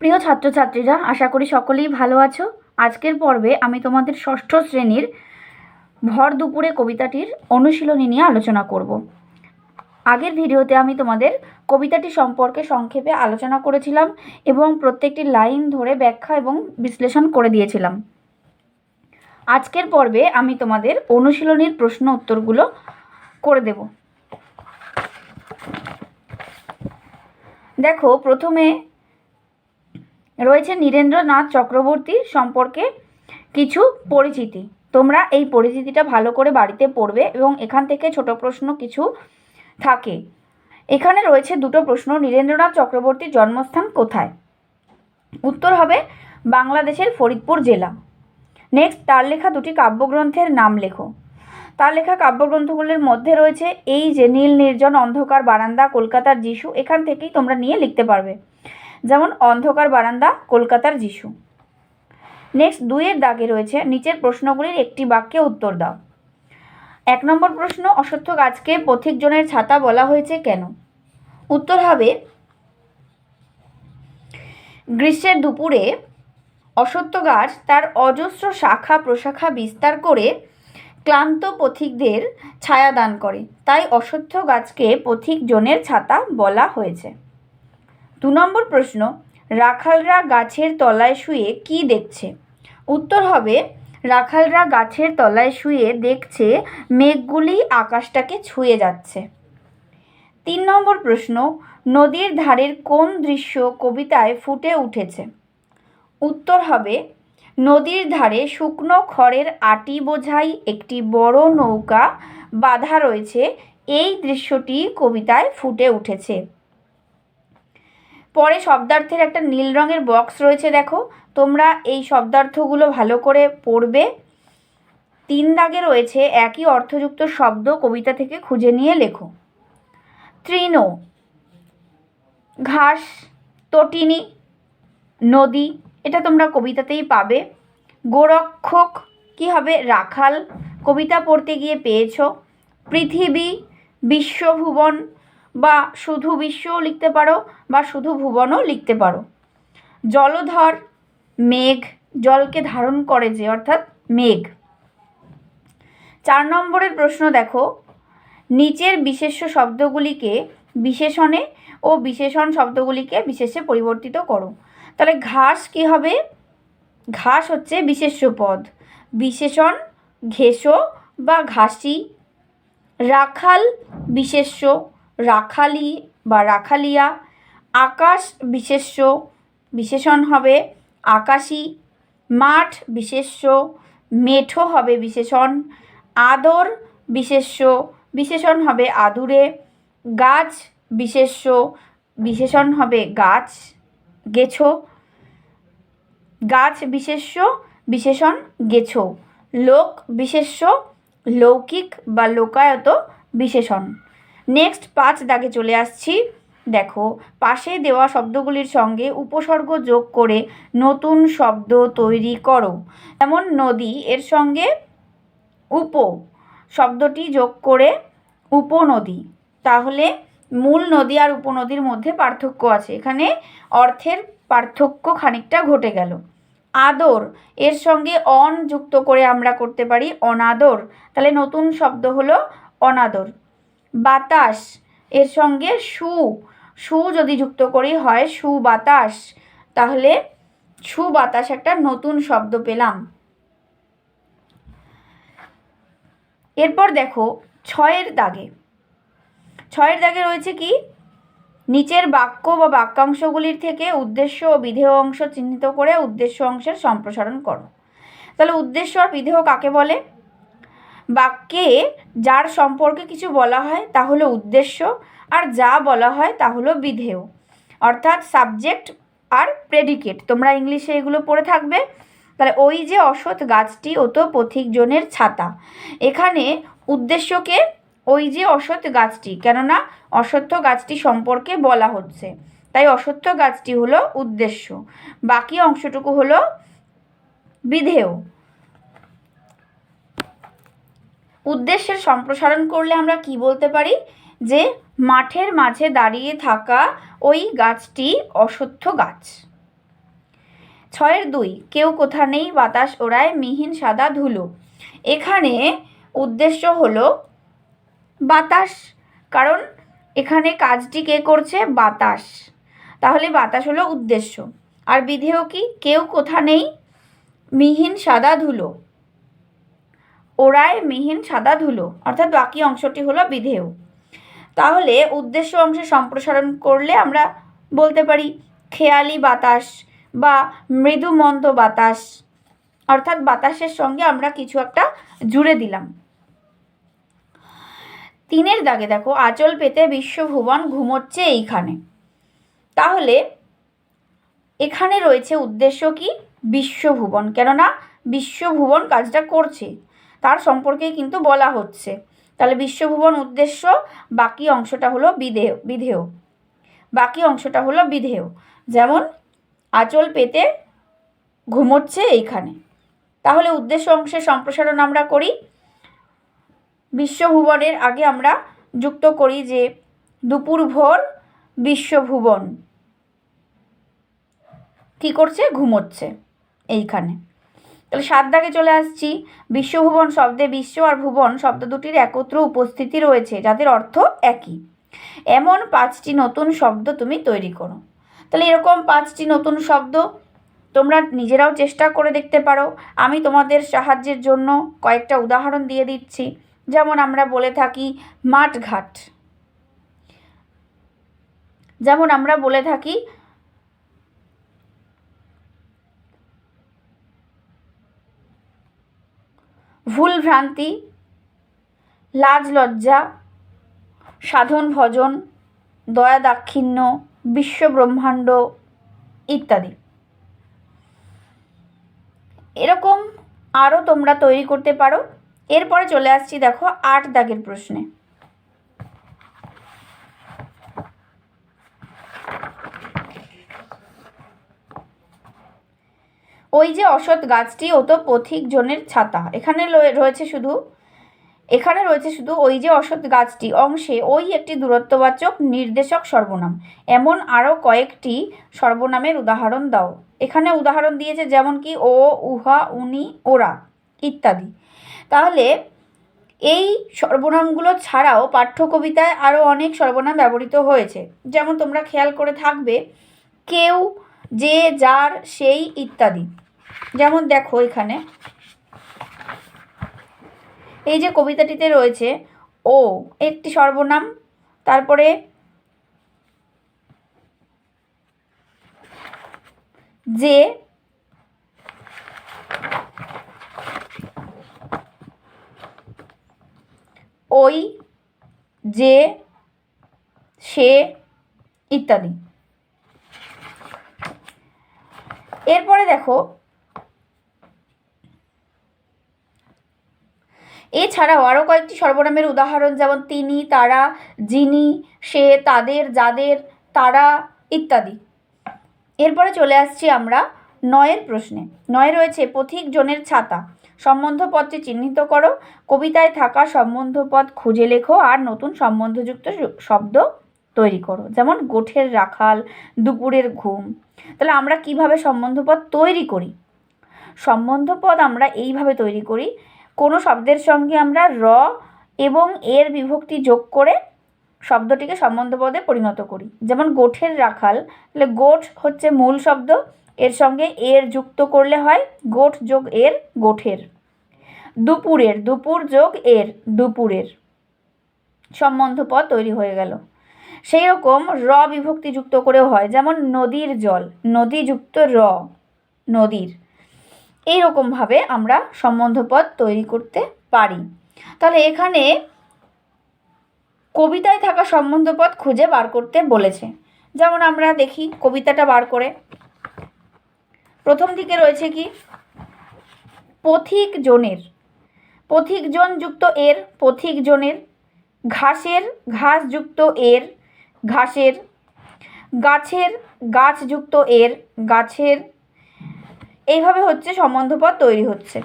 প্রিয় ছাত্রছাত্রীরা, আশা করি সকলেই ভালো আছো। আজকের পর্বে আমি তোমাদের ষষ্ঠ শ্রেণির ভর দুপুরে কবিতাটির অনুশীলনী নিয়ে আলোচনা করব। আগের ভিডিওতে আমি তোমাদের কবিতাটি সম্পর্কে সংক্ষেপে আলোচনা করেছিলাম এবং প্রত্যেকটি লাইন ধরে ব্যাখ্যা এবং বিশ্লেষণ করে দিয়েছিলাম। আজকের পর্বে আমি তোমাদের অনুশীলনীর প্রশ্ন উত্তরগুলো করে দেব। দেখো, প্রথমে রয়েছে নীরেন্দ্রনাথ চক্রবর্তী সম্পর্কে কিছু পরিচিতি। তোমরা এই পরিচিতিটা ভালো করে বাড়িতে পড়বে এবং এখান থেকে ছোট প্রশ্ন কিছু থাকে। এখানে রয়েছে দুটো প্রশ্ন, নীরেন্দ্রনাথ চক্রবর্তীর জন্মস্থান কোথায়? উত্তর হবে বাংলাদেশের ফরিদপুর জেলা। নেক্সট তার লেখা দুটি কাব্যগ্রন্থের নাম লেখো। তার লেখা কাব্যগ্রন্থগুলির মধ্যে রয়েছে, এই যে নীল নির্জন অন্ধকার বারান্দা, কলকাতার যিশু, এখান থেকেই তোমরা নিয়ে লিখতে পারবে। যেমন অন্ধকার বারান্দা, কলকাতার যিশু। নেক্সট দুইয়ের দাগে রয়েছে, নিচের প্রশ্নগুলির একটি বাক্যে উত্তর দাও। এক নম্বর প্রশ্ন অশ্বত্থ গাছকে পথিকজনের ছাতা বলা হয়েছে কেন? উত্তর হবে, গ্রীষ্মের দুপুরে অশ্বত্থ গাছ তার অজস্র শাখা প্রশাখা বিস্তার করে ক্লান্ত পথিকদের ছায়া দান করে। তাই অশ্বত্থ গাছকে পথিকজনের ছাতা বলা হয়েছে। দু নম্বর প্রশ্ন, রাখালরা গাছের তলায় শুয়ে কি দেখছে? উত্তর হবে, রাখালরা গাছের তলায় শুয়ে দেখছে মেঘগুলি আকাশটাকে ছুঁয়ে যাচ্ছে। তিন নম্বর প্রশ্ন, নদীর ধারের কোন দৃশ্য কবিতায় ফুটে উঠেছে? উত্তর হবে, নদীর ধারে শুকনো খড়ের আটি বোঝাই একটি বড় নৌকা বাঁধা রয়েছে, এই দৃশ্যটি কবিতায় ফুটে উঠেছে। পরে শব্দার্থের একটা নীল রঙের বক্স রয়েছে, দেখো। তোমরা এই শব্দার্থগুলো ভালো করে পড়বে। তিন দাগে রয়েছে, একই অর্থযুক্ত শব্দ কবিতা থেকে খুঁজে নিয়ে লেখো। তৃণ, ঘাস, তটিনী, নদী, এটা তোমরা কবিতাতেই পাবে। গোরক্ষক, কি হবে? রাখাল, কবিতা পড়তে গিয়ে পেয়েছ। পৃথিবী, বিশ্বভুবন বা শুধু বিশ্বও লিখতে পারো বা শুধু ভুবনও লিখতে পারো। জলধর, মেঘ, জলকে ধারণ করে যে, অর্থাৎ মেঘ। চার নম্বরের প্রশ্ন দেখো, নিচের বিশেষ্য শব্দগুলিকে বিশেষণে ও বিশেষণ শব্দগুলিকে বিশেষে পরিবর্তিত করো। তাহলে ঘাস কি হবে? ঘাস হচ্ছে বিশেষ্য পদ। বিশেষণ, ঘেঁষো বা ঘাসি। রাখাল, বিশেষ্য। রাখালি বা রাখালিয়া, আকাশ বিশেষ্য, বিশেষণ হবে আকাশী, মাঠ বিশেষ্য, মেঠো হবে বিশেষণ, আদর বিশেষ্য, বিশেষণ হবে আদুরে, গাছ বিশেষ্য, বিশেষণ হবে গাছ, গেছো, গাছ বিশেষ্য, বিশেষণ গেছো, লোক বিশেষ্য, লৌকিক বা লোকায়ত বিশেষণ। নেক্সট পাঁচ দাগে চলে আসছি। দেখো, পাশে দেওয়া শব্দগুলির সঙ্গে উপসর্গ যোগ করে নতুন শব্দ তৈরি করো। যেমন নদী, এর সঙ্গে উপ শব্দটি যোগ করে উপনদী। তাহলে মূল নদী আর উপনদীর মধ্যে পার্থক্য আছে। এখানে অর্থের পার্থক্য খানিকটা ঘটে গেল। আদর, এর সঙ্গে অন যুক্ত করে আমরা করতে পারি অনাদর। তাহলে নতুন শব্দ হলো অনাদর। বাতাস। এর সঙ্গে সু। সু যদি যুক্ত করি হয় সুবাতাস। তাহলে সুবাতাস একটা নতুন শব্দ পেলাম। এরপর দেখো ছয়ের দাগে। ছয়ের দাগে রয়েছে কি? নিচের বাক্য বা বাক্যাংশগুলির থেকে উদ্দেশ্য ও বিধেয় অংশ চিহ্নিত করে উদ্দেশ্য অংশের সম্প্রসারণ করো। তাহলে উদ্দেশ্য আর বিধেয় কাকে বলে? বাক্যে যার সম্পর্কে কিছু বলা হয় তা হলো উদ্দেশ্য, আর যা বলা হয় তা হলো বিধেয়। অর্থাৎ সাবজেক্ট আর প্রেডিকেট তোমরা ইংলিশে এগুলো পড়ে থাকবে। তাহলে ওই যে অসৎ গাছটি, ও তো পথিকজনের ছাতা। এখানে উদ্দেশ্যকে ওই যে অসৎ গাছটি, কেননা অসত্য গাছটি সম্পর্কে বলা হচ্ছে। তাই অসত্য গাছটি হলো উদ্দেশ্য। বাকি অংশটুকু হলো বিধেয়। উদ্দেশ্যের সম্প্রসারণ করলে আমরা কি বলতে পারি? যে মাঠের মাঝে দাঁড়িয়ে থাকা ওই গাছটি অশ্বত্থ গাছ। ছয়ের দুই, কেউ কোথা নেই বাতাস ওড়ায় মিহিন সাদা ধুলো। এখানে উদ্দেশ্য হলো বাতাস, কারণ এখানে কাজটি কে করছে? বাতাস। তাহলে বাতাস হলো উদ্দেশ্য। আর বিধেয় কি? কেউ কোথা নেই মিহিন সাদা ধুলো। ওড়ায় মিহিন সাদা ধুলো, অর্থাৎ বাকি অংশটি হলো বিধেয়। তাহলে উদ্দেশ্য অংশে সম্প্রসারণ করলে আমরা বলতে পারি খেয়ালি বাতাস বা মৃদুমন্দ বাতাস, অর্থাৎ বাতাসের সঙ্গে আমরা কিছু একটা জুড়ে দিলাম। তিনের দাগে দেখো, আচল পেতে বিশ্বভুবন ঘুমোচ্ছে এইখানে। তাহলে এখানে রয়েছে উদ্দেশ্য কি? বিশ্বভুবন। কেননা বিশ্বভুবন কাজটা করছে। তার সম্পর্কেই কিন্তু বলা হচ্ছে। তাহলে বিশ্বভুবন উদ্দেশ্য বাকি অংশটা হলো বিধেয় বিধেয়। বাকি অংশটা হলো বিধেয়। যেমন, আঁচল পেতে ঘুমোচ্ছে এইখানে। তাহলে উদ্দেশ্য অংশের সম্প্রসারণ আমরা করি। বিশ্বভুবনের আগে আমরা যুক্ত করি যে দুপুর ভোর বিশ্বভুবন কী করছে? ঘুমোচ্ছে এইখানে। তাহলে সাত দাগে চলে আসছি। বিশ্বভুবন শব্দে বিশ্ব আর ভুবন শব্দ দুটির একত্র উপস্থিতি রয়েছে, যাদের অর্থ একই। এমন পাঁচটি নতুন শব্দ তুমি তৈরি করো। তাহলে এরকম পাঁচটি নতুন শব্দ তোমরা নিজেরাও চেষ্টা করে দেখতে পারো। আমি তোমাদের সাহায্যের জন্য কয়েকটা উদাহরণ দিয়ে দিচ্ছি। যেমন আমরা বলে থাকি মাঠঘাট। যেমন আমরা বলে থাকি ভুল ভ্রান্তি, লাজ লজ্জা, সাধন ভজন, দয়া দাক্ষিণ্য বিশ্বব্রহ্মাণ্ড ইত্যাদি। এরকম আরও তোমরা তৈরি করতে পারো। এরপরে চলে আসছি দেখো আট দাগের প্রশ্নে। ওই যে অসৎ গাছটি, ও তো পথিক জনের ছাতা। এখানে রয়েছে শুধু, এখানে রয়েছে শুধু ওই যে অসৎ গাছটি অংশে ওই একটি দূরত্ববাচক নির্দেশক সর্বনাম। এমন আরও কয়েকটি সর্বনামের উদাহরণ দাও। এখানে উদাহরণ দিয়েছে যেমন কি, ও, উহা, উনি, ওরা ইত্যাদি। তাহলে এই সর্বনামগুলো ছাড়াও পাঠ্যকবিতায় আরও অনেক সর্বনাম ব্যবহৃত হয়েছে। যেমন তোমরা খেয়াল করে থাকবে, কেউ যে, যার, সেই ইত্যাদি। যেমন দেখো এখানে। এই যে কবিতাটিতে রয়েছে, ও, একটি সর্বনাম, তারপরে যে, ওই, যে, সে, ইত্যাদি। এরপরে দেখো, এছাড়াও আরও কয়েকটি সর্বনামের উদাহরণ যেমন তিনি, তারা, যিনি, সে, তাদের, যাদের, তারা ইত্যাদি। এরপরে চলে আসছি আমরা নয়ের প্রশ্নে। নয় রয়েছে, পথিক জনের ছাতা। সম্বন্ধপদটি চিহ্নিত করো। কবিতায় থাকা সম্বন্ধপদ খুঁজে লেখো আর নতুন সম্বন্ধযুক্ত শব্দ তৈরি করো। যেমন, গোঠের রাখাল, দুপুরের ঘুম। তাহলে আমরা কীভাবে সম্বন্ধপদ তৈরি করি? সম্বন্ধপদ আমরা এইভাবে তৈরি করি, কোনো শব্দের সঙ্গে আমরা র এবং এর বিভক্তি যোগ করে শব্দটিকে সম্বন্ধপদে পরিণত করি। যেমন গোঠের রাখাল, তাহলে গোঠ হচ্ছে মূল শব্দ, এর সঙ্গে এর যুক্ত করলে হয় গোঠ যোগ এর গোঠের। দুপুরের, দুপুর যোগ এর, দুপুরের। সম্বন্ধপদ তৈরি হয়ে গেল। সেই রকম র বিভক্তি যুক্ত করেও হয়, যেমন নদীর জল, নদীযুক্ত র, নদীর। এই রকমভাবে আমরা সম্বন্ধপদ তৈরি করতে পারি। তাহলে এখানে কবিতায় থাকা সম্বন্ধপদ খুঁজে বার করতে বলেছে। যেমন আমরা দেখি কবিতাটা বার করে। প্রথম দিকে রয়েছে কি? পথিক জনের পথিক জন যুক্ত এর পথিক জনের ঘাসের ঘাস যুক্ত এর ঘাসের, গাছের, গাছযুক্ত এর, গাছের, এইভাবে হচ্ছে সম্বন্ধপদ তৈরি হচ্ছে।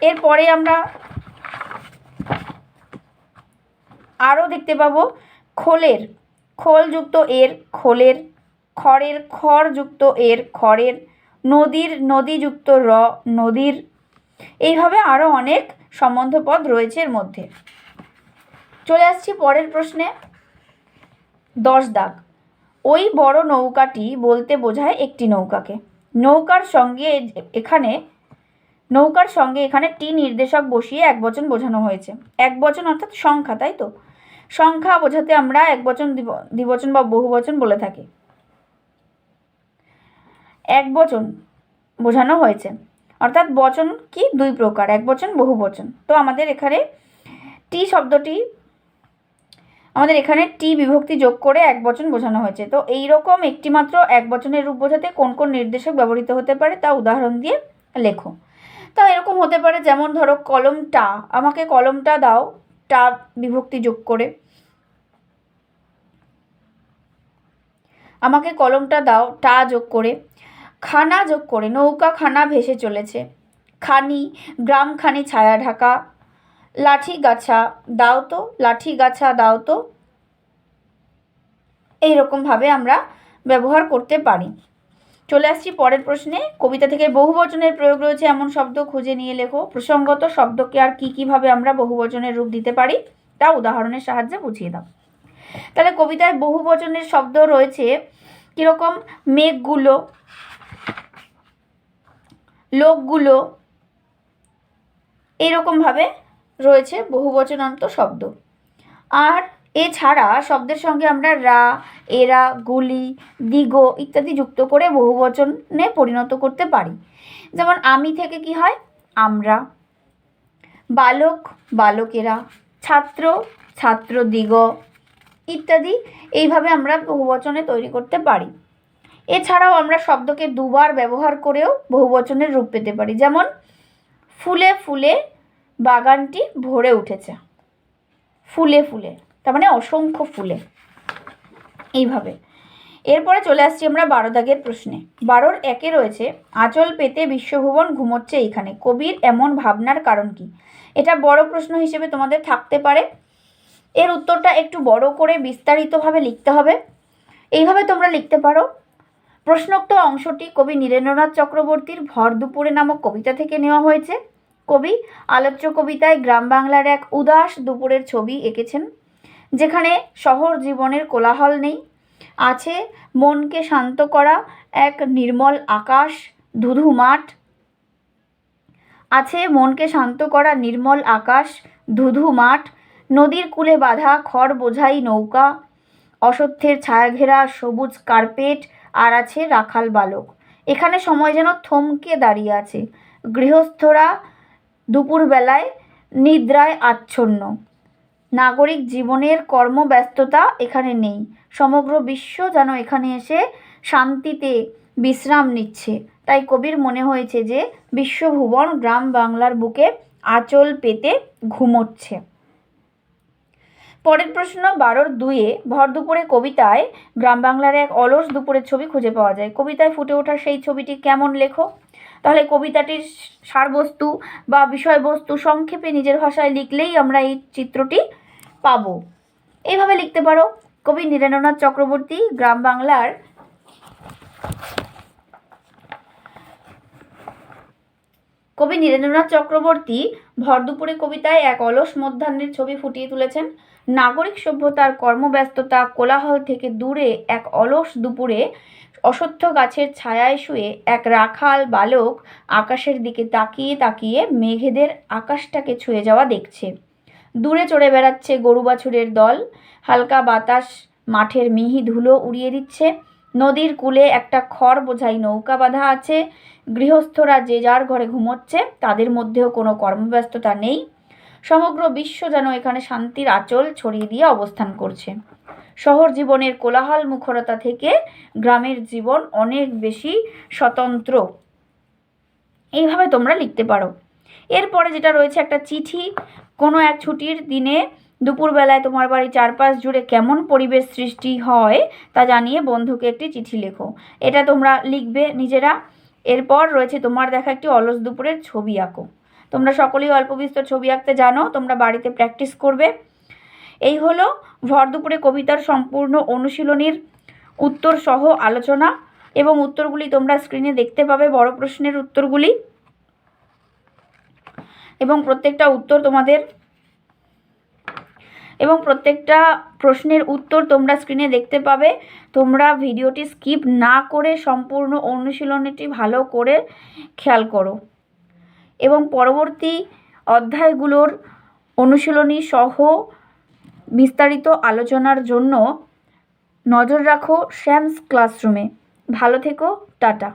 এরপরে আমরা আরও দেখতে পাবো খোলের খোল যুক্ত এর, খোলের, খড়ের খড় যুক্ত এর, খড়ের, নদীর, নদীযুক্ত র, নদীর, এইভাবে আরও অনেক সম্বন্ধপদ রয়েছে এর মধ্যে। চলে আসছি পরের প্রশ্নে। দশ দাগ। ওই বড় নৌকাটি বলতে বোঝায় একটি নৌকাকে। নৌকার সঙ্গে এখানে, নৌকার সঙ্গে এখানে টি নির্দেশক বসিয়ে এক বচন বোঝানো হয়েছে। এক বচন অর্থাৎ সংখ্যা, তাই তো? সংখ্যা বোঝাতে আমরা এক বচন দ্বিব- দ্বিবচন বা বহু বচন বলে থাকি। এক বচন বোঝানো হয়েছে। অর্থাৎ বচন কি? দুই প্রকার, এক বচন, বহু বচন। তো আমাদের এখানে টি শব্দটি আমাদের এখানে টি বিভক্তি যোগ করে এক বচন বোঝানো হয়েছে। তো এই রকম একটি মাত্র এক বচনের রূপ বোঝাতে কোন কোন নির্দেশক ব্যবহৃত হতে পারে তা উদাহরণ দিয়ে লেখো। তা এরকম হতে পারে যেমন ধরো কলমটা আমাকে কলমটা দাও, টা বিভক্তি যোগ করে। আমাকে কলমটা দাও, টা যোগ করে। খানা যোগ করে, নৌকা খানা ভেসে চলেছে। খানি গ্রামখানি ছায়া ঢাকা। লাঠি গাছা দাও তো লাঠি গাছা দাও তো। এইরকমভাবে আমরা ব্যবহার করতে পারি। চলে আসছি পরের প্রশ্নে। কবিতা থেকে বহুবচনের প্রয়োগ রয়েছে, এমন শব্দ খুঁজে নিয়ে লেখো। প্রসঙ্গত শব্দকে আর কী কীভাবে আমরা বহুবচনের রূপ দিতে পারি, তা উদাহরণের সাহায্যে বুঝিয়ে দাও। তাহলে কবিতায় বহুবচনের শব্দ রয়েছে, কীরকম? মেঘগুলো, লোকগুলো এরকমভাবে রয়েছে বহুবচনান্ত শব্দ। আর এছাড়া শব্দের সঙ্গে আমরা রা, এরা, গুলি, দিগ ইত্যাদি যুক্ত করে বহুবচনে পরিণত করতে পারি। যেমন আমি থেকে কি হয়? আমরা। বালক, বালকেরা। ছাত্র ছাত্র দিগ ইত্যাদি এইভাবে আমরা বহুবচনে তৈরি করতে পারি। এছাড়াও আমরা শব্দকে দুবার ব্যবহার করেও বহুবচনের রূপ পেতে পারি। যেমন ফুলে ফুলে বাগানটি ভরে উঠেছে। ফুলে ফুলে, তার মানে অসংখ্য ফুলে। এইভাবে। এরপরে চলে আসছি আমরা বারো দাগের প্রশ্নে। বারোর একে রয়েছে, আঁচল পেতে বিশ্বভুবন ঘুমোচ্ছে এইখানে। কবির এমন ভাবনার কারণ কি? এটা বড় প্রশ্ন হিসেবে তোমাদের থাকতে পারে। এর উত্তরটা একটু বড় করে বিস্তারিতভাবে লিখতে হবে। এইভাবে তোমরা লিখতে পারো। প্রশ্নোক্ত অংশটি কবি নীরেন্দ্রনাথ চক্রবর্তীর ভর দুপুরে নামক কবিতা থেকে নেওয়া হয়েছে। কবি, আলোচ্য কবিতায় গ্রাম বাংলার এক উদাস দুপুরের ছবি এঁকেছেন, যেখানে শহর জীবনের কোলাহল নেই, আছে মনকে শান্ত করা এক নির্মল আকাশ, ধুধু মাঠ, আছে মনকে শান্ত করা নির্মল আকাশ, ধুধু মাঠ, নদীর কূলে বাঁধা খড় বোঝাই নৌকা, অসত্যের ছায়াঘেরা সবুজ কার্পেট, আর আছে রাখাল বালক। এখানে সময় যেন থমকে দাঁড়িয়ে আছে। গৃহস্থরা দুপুরবেলায় নিদ্রায় আচ্ছন্ন। নাগরিক জীবনের কর্মব্যস্ততা এখানে নেই। সমগ্র বিশ্ব যেন এখানে এসে শান্তিতে বিশ্রাম নিচ্ছে। তাই কবির মনে হয়েছে যে, বিশ্বভুবন গ্রাম বাংলার বুকে আঁচল পেতে ঘুমোচ্ছে। পরের প্রশ্ন বারোর দুয়ে ভর দুপুরে কবিতায় গ্রাম বাংলার এক অলস দুপুরের ছবি খুঁজে পাওয়া যায়। কবিতায় ফুটে ওঠা সেই ছবিটি কেমন লেখো? তাহলে কবিতাটির সারবস্তু বা বিষয়বস্তু সংক্ষেপে নিজের ভাষায় লিখলেই আমরা এই চিত্রটি পাবো। এইভাবে লিখতে পারো। কবি নীরেন্দ্রনাথ চক্রবর্তী, গ্রাম বাংলার কবি নীরেন্দ্রনাথ চক্রবর্তী ভর দুপুরে কবিতায় এক অলস মধ্যাহ্নের ছবি ফুটিয়ে তুলেছেন। নাগরিক সভ্যতার কর্মব্যস্ততা কোলাহল থেকে দূরে এক অলস দুপুরে অসত্য গাছের ছায়ায় শুয়ে এক রাখাল বালক আকাশের দিকে তাকিয়ে তাকিয়ে মেঘেদের আকাশটাকে ছুঁয়ে যাওয়া দেখছে। দূরে চড়ে বেড়াচ্ছে গরু বাছুরের দল। হালকা বাতাস মাঠের মিহি ধুলো উড়িয়ে দিচ্ছে। নদীর কূলে একটা খড় বোঝাই নৌকা বাঁধা আছে। গৃহস্থরা যে যার ঘরে ঘুমোচ্ছে, তাদের মধ্যেও কোনো কর্মব্যস্ততা নেই। সমগ্র বিশ্ব যেন এখানে শান্তির আঁচল ছড়িয়ে দিয়ে অবস্থান করছে। শহর জীবনের কোলাহল মুখরতা থেকে গ্রামের জীবন অনেক বেশি স্বতন্ত্র। এইভাবে তোমরা লিখতে পারো। এরপরে যেটা রয়েছে একটা চিঠি। কোনো এক ছুটির দিনে দুপুরবেলায় তোমার বাড়ি চারপাশ জুড়ে কেমন পরিবেশ সৃষ্টি হয় তা জানিয়ে বন্ধুকে একটি চিঠি লেখো। এটা তোমরা লিখবে নিজেরা। এরপর রয়েছে তোমার দেখা একটি অলস দুপুরের ছবি আঁকো। তোমরা সকলেই অল্প বিস্তর ছবি আঁকতে জানো, তোমরা বাড়িতে প্র্যাকটিস করবে। এই হলো ভর দুপুরে কবিতার সম্পূর্ণ অনুশীলনীর উত্তর সহ আলোচনা এবং উত্তরগুলি তোমরা স্ক্রিনে দেখতে পাবে, বড় প্রশ্নের উত্তরগুলি। এবং প্রত্যেকটা উত্তর তোমাদের এবং প্রত্যেকটা প্রশ্নের উত্তর তোমরা স্ক্রিনে দেখতে পাবে। তোমরা ভিডিওটি স্কিপ না করে সম্পূর্ণ অনুশীলনীটি ভালো করে খেয়াল করো। এবং পরবর্তী অধ্যায়গুলোর অনুশীলনী সহ বিস্তারিত আলোচনার জন্য নজর রাখো শ্যামস ক্লাসরুমে। ভালো থেকো টাটা।